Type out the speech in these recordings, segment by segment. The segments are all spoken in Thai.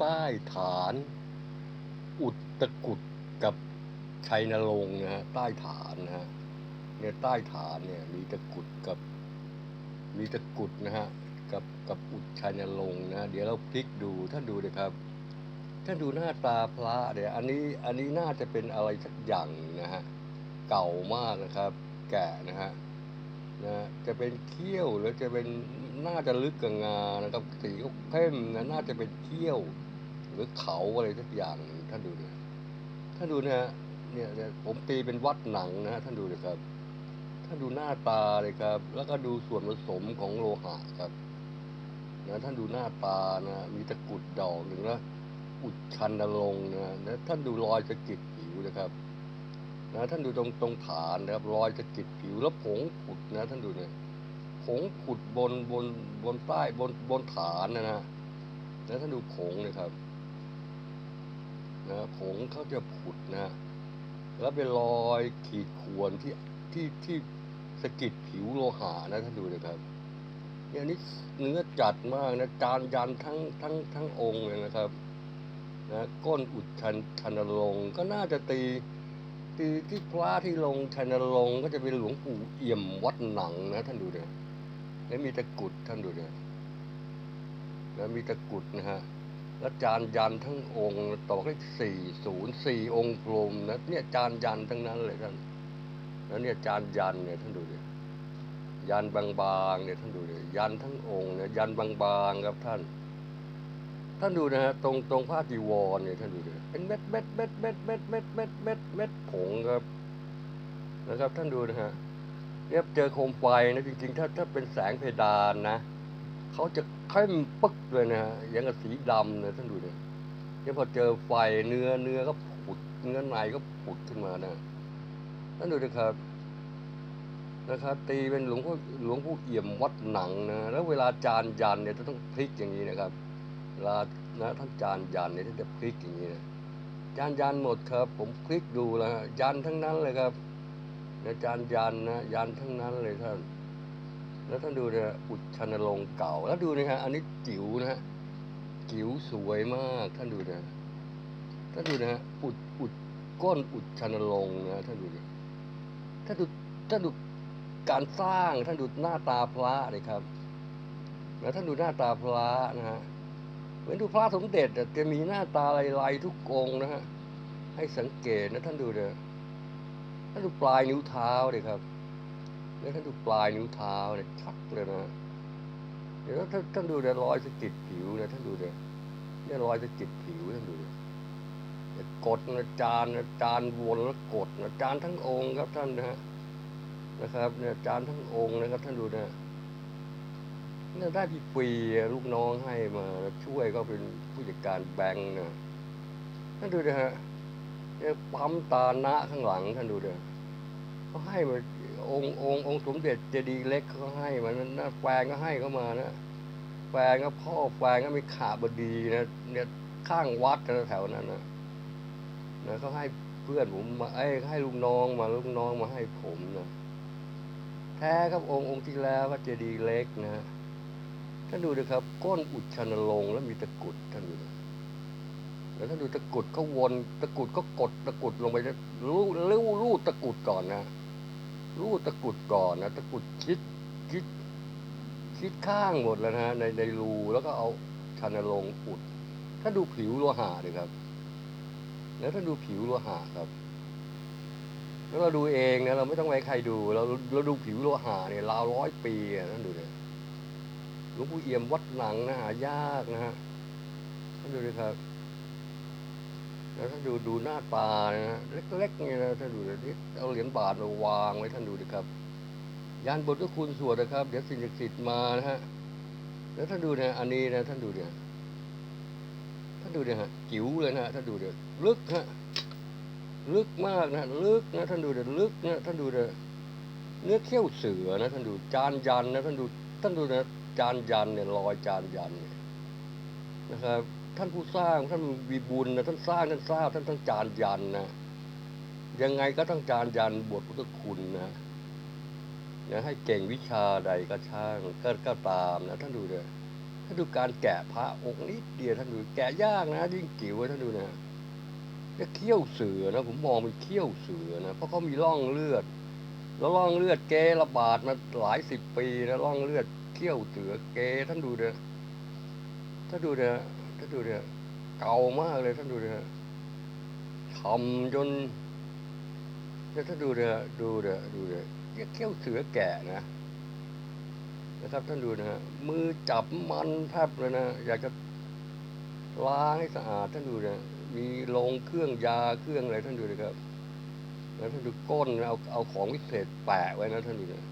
ใต้ฐาน อุตตกุดกับชัยนรงค์นะฮะใต้ฐานนะฮะเนี่ยใต้ฐานเนี่ยมีตะกุดกับมีตะกุดนะฮะกับกับอุดชัยนรงค์นะเดี๋ยวเราพลิกดูท่านดูนะครับท่านดูหน้าตาพระเดี๋ยอันนี้อันนี้น่าจะเป็นอะไรสักอย่างนะฮะเก่ามากนะครับ แก่นะฮะนะจะเป็นเขี้ยวหรือจะเป็นน่าจะลึกกับงานะครับสีก็เข้มนะน่าจะเป็นเขี้ยว หรือเขาอะไรสักอย่างท่านดูเนี่ยท่านดูนะฮะเนี่ยเนี่ยผมตีเป็นวัดหนังนะฮะท่านดูเลยครับ ท่านดูหน้าตาเลยครับ แล้วก็ดูส่วนผสมของโลหะครับนะท่านดูหน้าตานะมีตะกุดดอกหนึ่งนะอุดชันนรงนะนะท่านดูรอยสะกิดผิวนะครับนะท่านดูตรงตรงฐานนะครับรอยสะกิดผิวแล้วผงผุดนะ ท่านดูเนี่ยผงผุดบนบนบนใต้บนบนฐานนะนะแล้วท่านดูผงนะครับ นะผงเขาจะผุดนะ แล้วเป็นรอยขีดข่วนที่ที่ที่สะกิดผิวโลหะนะท่านดูนะครับเนี่ยนี่เนื้อจัดมากนะจานยันทั้งทั้งทั้งองค์เลยนะครับนะก้นอุดชันชันลงก็น่าจะตีตีที่พระที่ลงชันลงก็จะเป็นหลวงปู่เอี่ยมวัดหนังนะท่านดูเนี่ยแล้วมีตะกุดท่านดูเนี่ยแล้วมีตะกุดนะฮะ แล้วจานยันทั้งองค์ต่อเลขสี่ศูนย์สี่องค์กลมนะเนี่ยจานยันทั้งนั้นเลยท่านแล้วเนี่ยจานยันเนี่ยท่านดูดิยันบางๆเนี่ยท่านดูดิยันทั้งองค์เนี่ยยันบางๆครับท่าน ท่านดูนะฮะตรงตรงผ้าจีวรเนี่ยท่านดูดิเป็นเม็ดเม็ดเม็ดเม็ดเม็ดเม็ดเม็ดเม็ดเม็ดผงครับนะครับ ท่านดูนะฮะเนี่ยเจอโคมไฟนะจริงๆ ถ้าถ้าเป็นแสงเพดานนะ เขาจะเข้มปึ๊กเลยนะฮะอย่างกับสีดำเลยท่านดูเนี่ยเนี่พอเจอไฟเนื้อเนื้อก็ผุดเนื้อในก็ผุดขึ้นมานะท่านดูนะครับนะครับตีเป็นหลวงพ่อหลวงพ่อเอี่ยมวัดหนังนะแล้วเวลาจานยันเนี่ยจะต้องพลิกอย่างนี้นะครับเวลานะท่านจานยันเนี่ยท่านจะพลิกอย่างนี้นะจานยันหมดครับ ผมพลิกดูแล้วยันทั้งนั้นเลยครับนี่ยจานยันนะยันทั้งนั้นเลยท่าน แล้วท่านดูนะอุดชนลงเก่า แล้วดูนะฮะอันนี้จิ๋วนะฮะจิ๋วสวยมาก ท่านดูนะท่านดูนะฮะอุดอุดก้อนอุดชนลงนะท่านดูดิท่านดูท่านดูการสร้างท่านดูหน้าตาพระเลยครับ แล้วท่านดูหน้าตาพระนะฮะเหมือนดูพระสมเด็จะจะมีหน้าตาลายๆทุกองนะฮะให้สังเกตนะท่านดูเด้อท่านดูปลายนิ้วเท้าเลยครับ แล้วท่านดูปลายนิ้วเท้าเนี่ยชัดเลยนะเดี๋ยวท่านท่านดูเนี่ยรอยสะกิดผิวเนี่ยท่านดูเนี่ยเนี่ยรอยสะกิดผิวท่านดูเนี่ยเนี่ยกดนะจานนะจานวนแล้วกดนะจานทั้งองค์ครับท่านนะฮะนะครับ เนี่ยจานทั้งองค์นะครับ ท่านดูเนี่ยเนี่ยได้พี่ปีลูกน้องให้มาช่วยก็เป็นผู้จัดการแบงค์นะท่านดูนะฮะเนี่ยปั๊มตาหนะข้างหลังท่านดูเนี่ย เขาให้มาองค์องค์องค์สมเด็จเจดีย์เล็กเขาให้มานะนะแฟนก็ให้เขามานะแฟนก็พ่อแฟนก็มีขาบดีนะเนี่ยข้างวัดแถวนั้นนะนะเขาให้เพื่อนผมมาไอ้ให้ลูกน้องมาลูกน้องมาให้ผมนะแท้ครับองค์องค์ที่แล้วก็เจดีย์เล็กนะท่านดูนะครับ ก้นอุดชนลงแล้วมีตะกรุดท่านดูนะแล้วท่านดูตะกรุดเขาวนตะกรุดก็กดตะกรุดลงไปนะลูลูลูดตะกรุดก่อนนะ รูดตะกุดก่อนนะตะกุดคิดคิดคิดข้างหมดแล้วนะในในรูแล้วก็เอาชันลงอุด ถ้าดูผิวโลหะเลยครับ แล้วถ้าดูผิวโลหะครับ แล้วเราดูเองนะเราไม่ต้องไปใครดู เราเราดูผิวโลหะเนี่ยราวร้อยปีอะท่นดูเนี่ยหลวงปู่เอี่ยมวัดหนังนะหายากนะฮะท่นดูเลยครับ แล้วถ้าดูดูหน้าตานะฮะเล็กๆนี่นะถ้าดูเลยนี่เอาเหรียญบาทมาวางไว้ท่านดูดิครับยานบทก็คุณสวดนะครับ เดี๋ยวสิ่งศักดิ์สิทธิ์มานะฮะแล้วท่านดูนะอันนี้นะท่านดูเนี่ยท่านดูเนี่ยฮะจิ๋วเลยนะท่านดูเนี่ยลึกฮะลึกมากนะลึกนะท่านดูเนี่ยลึกนะท่านดูเนี่ยเนื้อเขี้ยวเสือนะท่านดูจานยันนะท่านดูท่านดูนะจานยันเนี่ยรอยจานยันเนี่ย นะครับ ท่านผู้สร้างท่านมีบุญนะท่านสร้างท่านสร้างท่านต้องจานยันนะยังไงก็ต้องจานยันบทพุทธคุณนะนะให้เก่งวิชาใดก็ช่างก็ก็ตามนะท่านดูเลยถ้านดูการแกะพระองค์นิดเดียวท่านดูแกะยากนะยิ่งจิ๋วท่านดูนะเนี่ยเขี้ยวเสือนะผมมองเป็นเขี้ยวเสือนะเพราะเขามีร่องเลือด แล้วร่องเลือดเกระบาดมาหลายสิบปีนะร่องเลือดเขี้ยวเสือเกท่านดูเด้อท่านดูเด้อท่านดูเด้อเก่ามากเลยท่านดูเด้อทำจนเนี่ยท่านดูเด้อดูเด้อดูเนี่ยเขี้ยวเสือแก่นะนะครับท่านดูนะฮะมือจับมันแทบเลยนะอยากจะล้างให้สะอาดท่านดูนะมีลงเครื่องยาเครื่องอะไรท่านดูนะครับ แล้วท่านดูก้นเอาเอาของวิเศษแปะไว้นะท่านดูนะ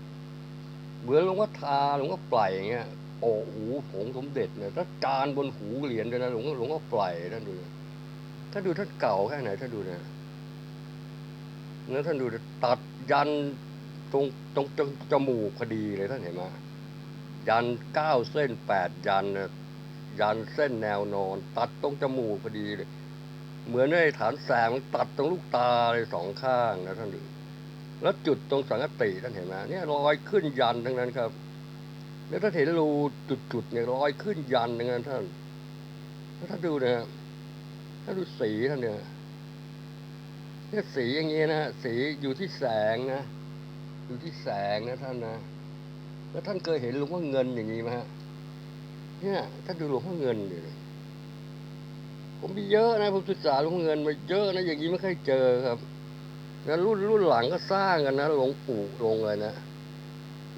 เหมือนหลวงพ่อทาหลวงพ่อปล่อยอย่างเงี้ย โอ้หูผงสมเด็จเนี่ยถ้าจานบนหูเหรียญด้วยนะหลวงหลวงพ่อปล่อยท่านดูนะท่านดูท่านเก่าแค่ไหนท่านดูนะแล้วท่านดูตัดยันตรงตรงจมูกพอดีเลยท่านเห็นไหมยันเก้าเส้นแปดยันนะยันเส้นแนวนอน ตัดตรงจมูกพอดีเลย เหมือนในฐานแสงตัดตรงลูกตาเลยสองข้างนะท่านดูแล้วจุดตรงสังกติท่านเห็นไหมเนี่ยรอยขึ้นยันทั้งนั้นครับ แล้วถ้านเห็นรูจุดๆเนี่ยรอยขึ้นยันทั้งนั้นท่านแล้วท่านดูนะถ้านดูสีท่านเนี่ยเนี่ยสีอย่างเงี้ยนะสีอยู่ที่แสงนะอยู่ที่แสงนะท่านนะแล้วท่านเคยเห็นหลวงพ่อเงินอย่างนี้ไหมฮะเนี่ยท่านดูหลวงพ่อเงินดิผมมีเยอะนะผมศึกษาหลวงพ่อเงินมาเยอะนะอย่างนี้ไม่เคยเจอครับแล้วรุ่นรุ่นหลังก็สร้างกันนะหลวงปู่ลงเลยนะ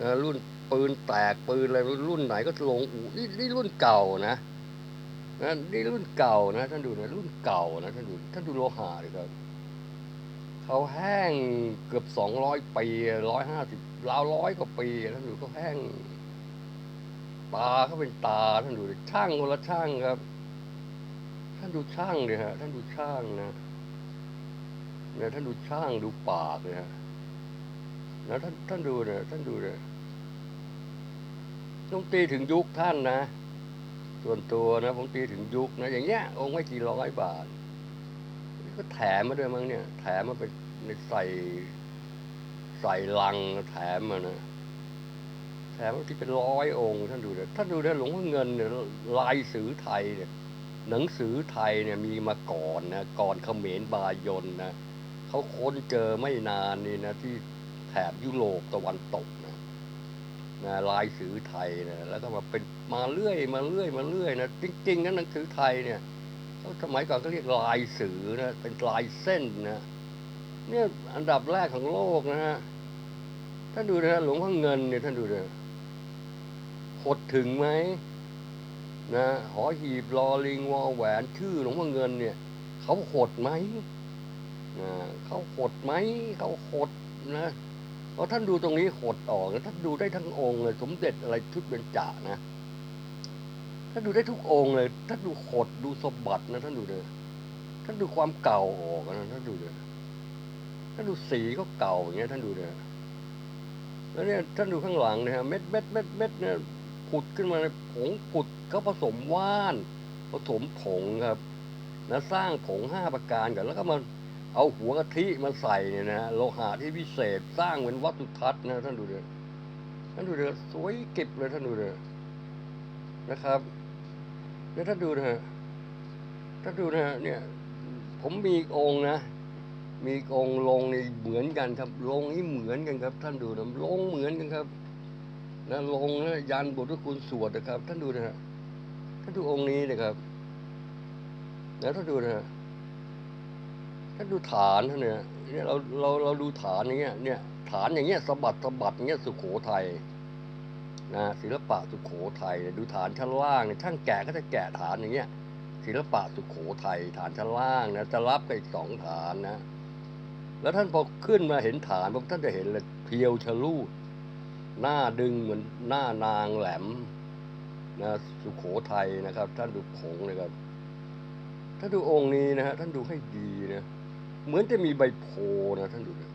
นะรุ่น ปืนแตกปืนอะไรรุ่นไหนก็ลงอู่นี่นี่รุ่นเก่านะนะนี่รุ่นเก่านะท่านดูนะรุ่นเก่านะท่านดูท่านดูโลหะเลยครับเขาแห้งเกือบสองร้อยปีร้อยห้าสิบราวร้อยกว่าปีท่านดูเขาแห้งตาเขาเป็นตาท่านดูช่างคนละช่างครับ ท่านดูช่างเลยฮะท่านดูช่างนะเนี่ยท่านดูช่างดูปากเลยฮะแล้วท่านท่านดูเนี่ยท่านดูเนี่ย ต้องตีถึงยุคท่านนะ ส่วนตัวนะ ผมตีถึงยุคนะ อย่างเงี้ย องค์ไม่กี่ร้อยบาทก็แถมมาด้วยมั้งเนี่ย แถมมาเป็นในใส่ ใส่ลังแถมมานะแถมที่เป็นร้อยองค์ท่านดูนะท่านดูนะหลวงพ่อเงินเนี่ยลายสือไทยเนี่ย หนังสือไทยเนี่ยมีมาก่อนนะก่อนเขมรบายนนะเขาค้นเจอไม่นานนี่นะที่แถบยุโรปตะวันตก นะลายสือไทยนะแล้วก็มาเป็นมาเรื่อยมาเรื่อยมาเรื่อยนะจริงๆนั้นหนังสือไทยเนี่ยสมัยก่อนก็เรียกลายสือนะเป็นลายเส้นนะเนี่ยอันดับแรกของโลกนะฮะท่านดูนะหลวงพ่อเงินเนี่ยท่านดูนะหดถึงไหมนะหอหีบรอลิงวอแหวนชื่อหลวงพ่อเงินเนี่ยเขาหดไหมนะเขาหดไหมเขาหดนะ พราะท่านดูตรงนี้หดออกนะท่านดูได้ทั้งองค์เลย สมเด็จอะไรชุดเบญจานะท่านดูได้ทุกองค์เลยท่านดูหดดูสมบัตินะท่านดูเลยท่านดูความเก่าออกนะท่านดูเลยท่านดูสีก็เก่าอย่างเงี้ย ท่านดูเลยแล้วเนี่ยท่านดูข้างหลังนะฮะเม็ดเม็ดเม็ดเม็ดเนี่ยผุดขึ้นมาในผงผุดเขาผสมว่าน ผสมผงครับนะสร้างผงห้าประการกันแล้วก็มา เอาหัวกะทิมาใส่เนี่ยนะโลหะที่พิเศษสร้างเป็นวัตถุทัศน์นะท่านดูเลยท่านดูเลยสวยเก็บเลยท่านดูเลยนะครับแล้วท่านดูนะฮะท่านดูนะฮะเนี่ย ผมมีองค์นะ มีองค์ลงในเหมือนกันครับลงนี่เหมือนกันครับ ท่านดูนะลงเหมือนกันครับนะลงนะยันบทคุณสวดนะครับ ท่านดูนะฮะท่านดูองค์นี้นะครับ แล้วท่านดูนะฮะ ท่าดูฐานเนี่ยเนี่ยเราเราเราดูฐานอย่างเงี้ยเนี่ยฐานอย่างเงี้ยสะบัดสะบัดอย่างเงี้ยสุโขทัยนะศิลปะสุโขทัยดูฐานชั้นล่างเนี่ยช่างแกะก็จะแกะฐานอย่างเงี้ยศิลปะสุโขทัยฐานชั้นล่างนะจะรับกับอีกสองฐานนะ แล้วท่านพอขึ้นมาเห็นฐานปุ๊บท่านจะเห็นเลยเพียวชะลูดหน้าดึงเหมือนหน้านางแหลมนะสุโขทัยนะครับ ท่านดูผงเลยครับ ถ้าดูองค์นี้นะฮะท่านดูให้ดีนะ เหมือนจะมีใบโพนะท่านดูนะ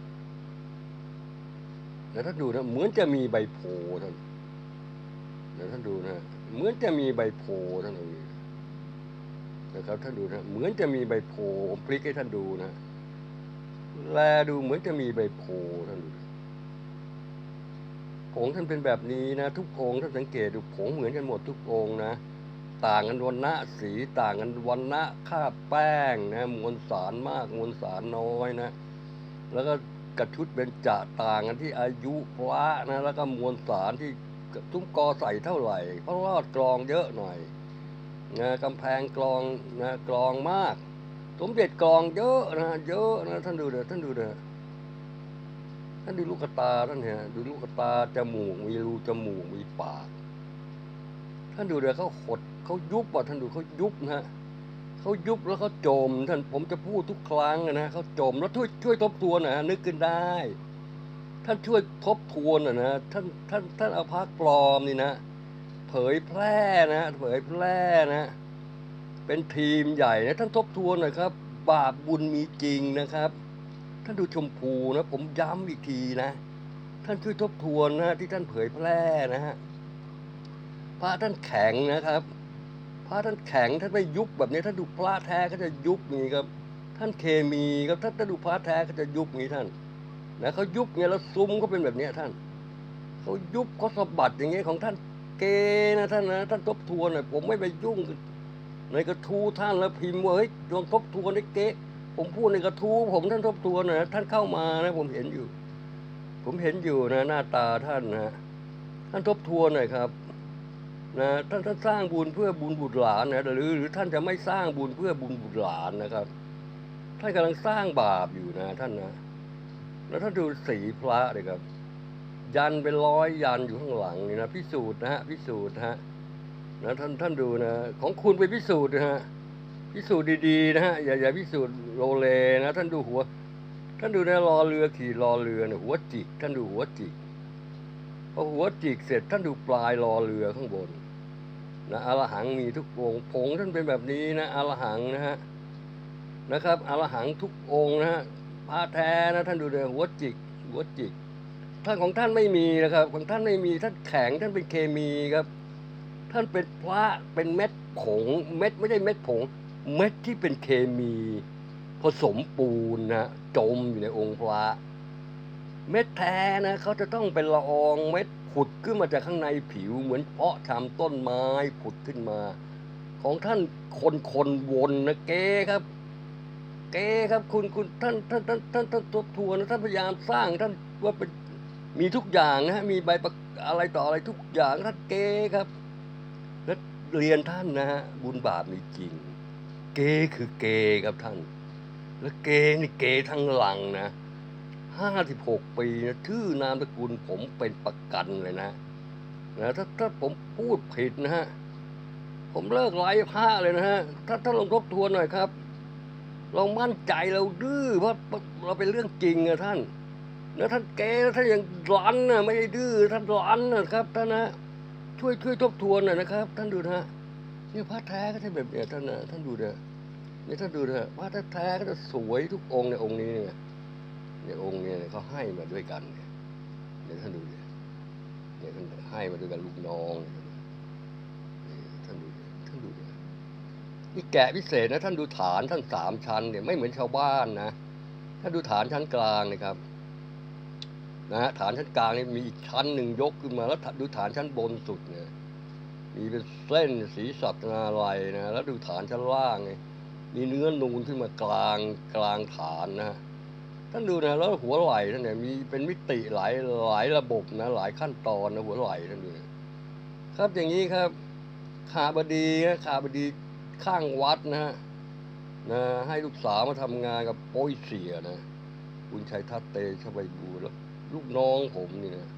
แล้วท่านดูนะเหมือนจะมีใบโพท่านนะท่านดูนะเหมือนจะมีใบโพท่านตรงนี้นะครับท่านดูนะเหมือนจะมีใบโพผมพลิกให้ท่านดูนะแลดูเหมือนจะมีใบโพท่านดูผงท่านเป็นแบบนี้นะ ทุกองท่านสังเกตดูผงเหมือนกันหมดทุกองนะ ต่างกันวันนะสีต่างกันวันนะค่าแป้งนะมวลสารมากมวลสารน้อยนะ แล้วก็กระชุดเบญจต่างกันที่อายุพระนะแล้วก็มวลสารที่ตุ้มกอใส่เท่าไหร่เพราะรอดกรองเยอะหน่อยนะกำแพงกรองนะกรองมาก สมเด็จกรองเยอะนะเยอะนะท่านดูเถอะท่านดูเถอะท่านดูลูกตาท่านเนี่ยดูลูกตาจมูกมีรูจมูกมีปาก ท่านดูเดี๋ยวเขาหด เขายุบอะท่านดูเขายุบนะฮะเขายุบแล้วเขาจมท่านผมจะพูดทุกครั้งนะเขาจมแล้วช่วยช่วยทบทวนนะฮะนึกขึ้นได้ ท่านช่วยทบทวนนะนะท่านท่านท่านเอาพักปลอมนี่นะ เผยแพร่นะเผยแพร่นะ เป็นทีมใหญ่นะท่านทบทวนหน่อยครับ บาปบุญมีจริงนะครับ ท่านดูชมพูนะ ผมย้ำอีกทีนะ ท่านช่วยทบทวนนะที่ท่านเผยแพร่นะฮะพระท่านแข็งนะครับ พระท่านแข็งท่านไม่ยุบแบบนี้ท่านดูพระแท้ก็จะยุบนี้ครับ ท่านเคมีครับท่านถ้าดูพระแท้ก็จะยุบนี้ท่านนะเขายุบเนี่ยแล้วซุ้มก็เป็นแบบนี้ท่านเขายุบเขาสะบัดอย่างเงี้ยของท่านเกนะท่านนะท่านทบทวนหน่อยผมไม่ไปยุ่งในกระทู้ท่านแล้วพิมพ์ว่าเฮ้ยลองทบทวนได้เก๊ผมพูดในกระทู้ผมท่านทบทวนหน่อยนะท่านเข้ามานะผมเห็นอยู่ ผมเห็นอยู่นะหน้าตาท่านนะท่านทบทวนหน่อยครับ นะท่านท่านสร้างบุญเพื่อบุญบุตรหลานนะหรือหรือท่านจะไม่สร้างบุญเพื่อบุญบุตรหลานนะครับ ท่านกำลังสร้างบาปอยู่นะท่านนะแล้วถ้านดูสีพระเลยครับ ยันเป็นร้อยยันอยู่ข้างหลังนี่นะพิสูจน์นะฮะพิสูจน์นะฮะนะท่านท่านดูนะ ของคุณไปพิสูจน์นะฮะพิสูจน์ดีๆนะฮะอย่าอย่าพิสูจน์โลเลนะ ท่านดูหัว ท่านดูในรอเรือขี่รอเรือเนี่ยหัวจิกท่านดูหัวจิก อหัวจิกเสร็จท่านดูปลายรอเรือข้างบนนะอรหังมีทุกองค์ผงท่านเป็นแบบนี้นะอรหังนะฮะนะครับอรหังทุกองค์นะฮะพระแท้นะท่านดูเลยหัวจิกหัวจิกท่านของท่านไม่มีนะครับ ของท่านไม่มีท่านแข็งท่านเป็นเคมีครับ ท่านเป็นพระเป็นเม็ดผง เม็ดไม่ใช่เม็ดผง เม็ดที่เป็นเคมี ผสมปูนนะจมอยู่ในองค์พระ เม็ดแท้นะเขาจะต้องเป็นละอองเม็ดผุดขึ้นมาจากข้างในผิวเหมือนเพาะชำต้นไม้ผุดขึ้นมา ของท่านคนคนวนนะเก้ครับ เกครับคุณคุณท่านท่านท่านท่านท่านทบทวนนะท่านพยายามสร้างท่านว่าเป็นมีทุกอย่างนะฮะมีใบประอะไรต่ออะไรทุกอย่างท่านเกครับและเรียนท่านนะฮะบุญบาปมีจริง เกคือเกครับท่าน และเกนี่เกทั้งหลังนะ ห้าสิบหกปีนะชื่อนามสกุลผมเป็นประกันเลยนะนะถ้าถ้าผมพูดผิดนะฮะ ผมเลิกไลฟ์ผ้าเลยนะฮะ ถ้าถ้าลองทบทวนหน่อยครับเรามั่นใจเราดื้อเพราะเราเป็นเรื่องจริงอะท่านแล้วท่านแกท่านยังรันนะไม่ได้ดื้อท่านรันนะครับท่านนะช่วยช่วยทบทวนหน่อยนะครับ ท่านดูนะนี่พระแท้ก็จะแบบเนี้ยท่านนะท่านดูเถอะนี่ท่านดูเถอะพระแท้ก็จะสวยทุกองค์ในองค์นี้เนี่ย เนี่ยองค์เนี่ยเขาให้มาด้วยกันเนี่ยเนี่ยท่านดูเนี่ยเนี่ยท่านให้มาด้วยกันลูกน้องเนี่ยท่านดูท่านดูดินี่แกะพิเศษนะ ท่านดูฐานท่านสามชั้นเนี่ยไม่เหมือนชาวบ้านนะท่านดูฐานชั้นกลางนะครับนะฮะฐานชั้นกลางนี่มีอีกชั้นหนึ่งยกขึ้นมาแล้วดูฐานชั้นบนสุดเนี่ยมีเป็นเส้นสีสัตนาลัยนะแล้วดูฐานชั้นล่างเนี่ยมีเนื้อนูนขึ้นมากลางกลางฐานนะ ท่านดูนะแล้วหัวไหล่ท่านเนี่ยมีเป็นมิติหลายหลายระบบนะหลายขั้นตอนนะหัวไหล่ท่านดูนะครับอย่างนี้ครับขาบดีนะขาบดีข้างวัดนะฮะนะให้ลูกสาวมาทำงานกับโป้ยเสียนะคุณชัยทัศน์เตชะใบบูแล้วลูกน้องผมนี่นะ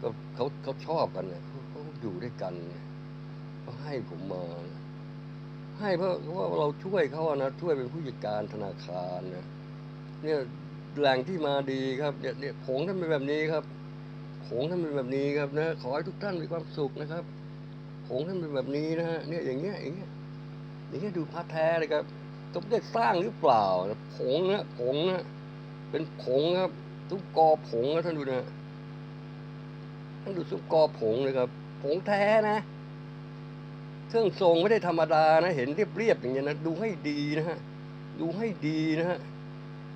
ก็เขาเขาชอบกันเนี่ยเขาเขาอยู่ด้วยกันเนี่ยเขาให้ผมมานะให้เพราะเพราะว่าเราช่วยเขานะช่วยเป็นผู้จัดการธนาคารนะ เนี่ยแหล่งที่มาดีครับเนี่ยเนี่ยผงท่านเป็นแบบนี้ครับผงท่านเป็นแบบนี้ครับนะขอให้ทุกท่านมีความสุขนะครับผงท่านเป็นแบบนี้นะฮะเนี่ยอย่างเงี้ยอย่างเงี้ยอย่างเงี้ยดูพระแท้เลยครับสมเด็จสร้างหรือเปล่าผงนะผงนะเป็นผงครับ ทุกกอผงนะท่านดูนะท่านดูทุกกอผงเลยครับ ผงแท้นะเครื่องทรงไม่ได้ธรรมดานะ เห็นเรียบๆอย่างเงี้ยนะดูให้ดีนะฮะดูให้ดีนะฮะ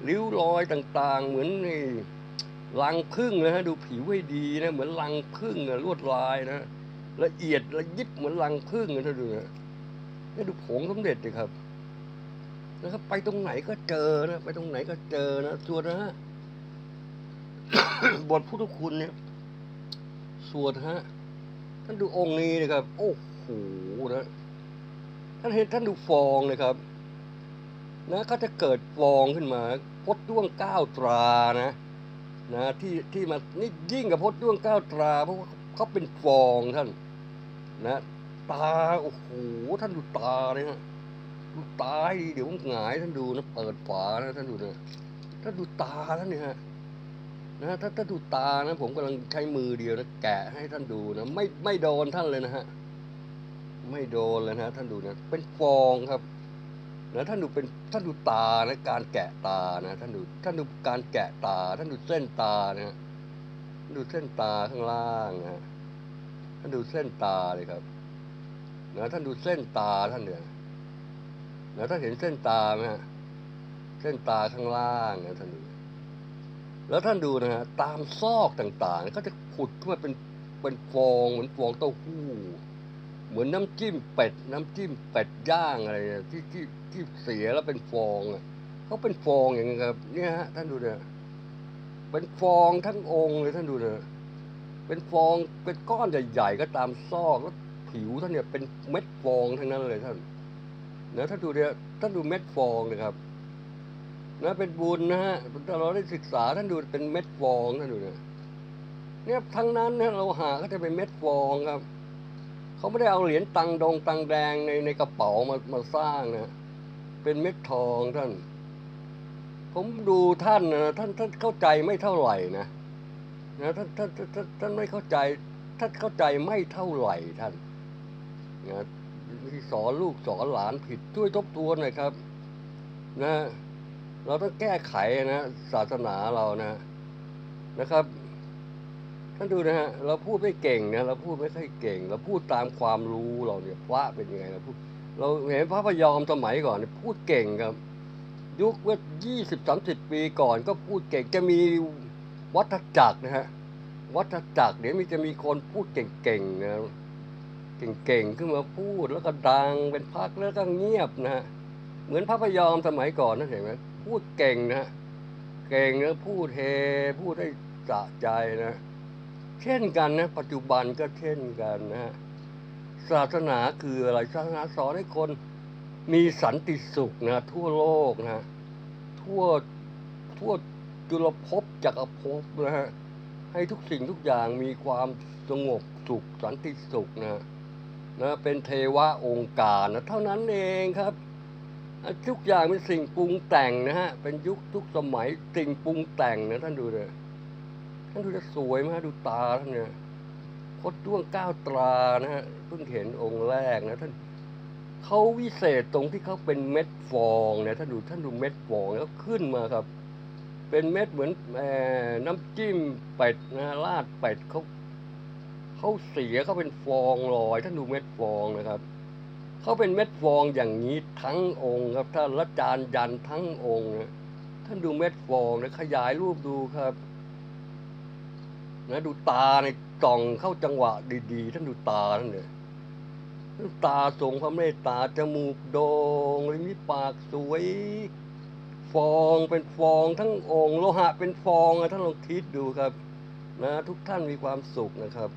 ริ้วรอยต่างๆ เหมือนนี่รังพึ่งนะฮะดูผิวให้ดีนะเหมือนรังพึ่งอะลวดลายนะละเอียดละยิบเหมือนรังผึ้งนะท่านดูนะนี่ดูผงสมเด็จดิครับนะครับไปตรงไหนก็เจอนะไปตรงไหนก็เจอนะส่วนนะฮะบทพุทธคุณเนี่ยสวดฮะท่านดูองค์นี้นะครับ โอ้โหนะท่านเห็นท่านดูฟองนะครับ นะเขาจะเกิดฟองขึ้นมาพดด้วงก้าวตรานะนะที่ที่มานี่ยิ่งกับพดด้วงก้าวตราเพราะว่าเขาเป็นฟองท่านนะตาโอ้โหท่านดูตาเลยฮะดูตาดีเดี๋ยวมันหงายท่านดูนะเปิดฝานะท่านดูนะท่านดูตาท่านเนี่ฮะนะถ้าถ้าดูตานะ ผมกำลังใช้มือเดียวนะแกะให้ท่านดูนะไม่ไม่โดนท่านเลยนะฮะไม่โดนเลยนะท่านดูนะเป็นฟองครับ นะท่านดูเป็นท่านดูตานะการแกะตานะท่านดูท่านดูการแกะตา ท่านดูเส้นตานะฮะดูเส้นตาข้างล่างนะฮะท่านดูเส้นตาเลยครับนะท่านดูเส้นตาท่านเนี่ยนะท่านเห็นเส้นตาไหมฮะเส้นตาข้างล่างนะท่านดูแล้วท่านดูนะฮะตามซอกต่างๆเขาจะขุดขึ้นมาเป็นเป็นฟองเหมือนฟองเต้าหู้ เหมือนน้ำจิ้มเป็ด น้ำจิ้มเป็ดย่างอะไรเนี่ยที่ที่ที่เสียแล้วเป็นฟองอะเขาเป็นฟองอย่างเงี้ยครับเนี่ยฮะท่านดูเนี่ยเป็นฟองทั้งองค์เลยท่านดูเนี่ยเป็นฟองเป็นก้อนใหญ่ๆก็ตามซอกแล้วผิวท่านเนี่ยเป็นเม็ดฟองทั้งนั้นเลยท่านนะท่านดูเนี่ยท่านดูเม็ดฟองนะครับนะเป็นบุญนะฮะเราได้ศึกษาท่านดูเป็นเม็ดฟองท่านดูเนี่ยเนี่ยทั้งนั้นเนี่ยเราหาก็จะเป็นเม็ดฟองครับ เขาไม่ได้เอาเหรียญตังดงตังแดงในในกระเป๋ามามาสร้างนะเป็นเม็ดทองท่าน ผมดูท่านนะท่านท่านเข้าใจไม่เท่าไหร่นะนะท่านท่านท่านท่านท่านไม่เข้าใจ ท่านเข้าใจไม่เท่าไหร่ท่านนะที่สอนลูกสอนหลานผิดช่วยทบทวนหน่อยครับ นะ เราต้องแก้ไขนะศาสนาเรานะนะครับ ท่านดูนะฮะเราพูดไม่เก่งนะเราพูดไม่ค่อยเก่ง เราพูดตามความรู้เราเนี่ยพระเป็นยังไงเราพูดเราเห็นพระพยอมสมัยก่อนพูดเก่งครับ ยุคเมื่อยี่สิบสามสิบปีก่อนก็พูดเก่งจะมีวัฏจักรนะฮะวัฏจักรเดี๋ยวมีจะมีคนพูดเก่งๆนะเก่งๆขึ้นมาพูดแล้วก็ดังเป็นพักแล้วก็เงียบนะฮะเหมือนพระพยอมสมัยก่อนนั่นเห็นไหมพูดเก่งนะเก่งนะพูดเฮพูดได้สะใจนะ เช่นกันนะปัจจุบันก็เช่นกันนะฮะศาสนาคืออะไรศาสนาสอนให้คนมีสันติสุขนะทั่วโลกนะทั่วทั่วจุลภพจักรภพนะฮะให้ทุกสิ่งทุกอย่างมีความสงบสุขสันติสุขนะนะเป็นเทวะองค์การนะเท่านั้นเองครับ ทุกอย่างเป็นสิ่งปรุงแต่งนะฮะเป็นยุคทุกสมัยสิ่งปรุงแต่งนะท่านดูเลย ท่านดูจะสวยมากดูตาท่านเนี่ยพดด้วงก้าวตรานะฮะเพิ่งเห็นองค์แรกนะท่านเขาวิเศษตรงที่เขาเป็นเม็ดฟองเนี่ยท่านดูท่านดูเม็ดฟองแล้วขึ้นมาครับ เป็นเม็ดเหมือนอน้ำจิ้มเป็ดนะราดเป็ดเขาเขาเสียเขาเป็นฟองลอย ท่านดูเม็ดฟองนะครับเขาเป็นเม็ดฟองอย่างนี้ทั้งองค์ครับท่านละจานยันทั้งองค์นะท่านดูเม็ดฟองนะขยายรูปดูครับ นะดูตาในจ่องเข้าจังหวะดีๆ ท่านดูตาท่านเนี่ยตาทรงพระเมตตาจมูกโดง่งเลยมีปากสวย ฟองเป็นฟองทั้งองค์โลหะเป็นฟองนะท่านลองคิดดูครับ นะ ทุกท่านมีความสุขนะครับ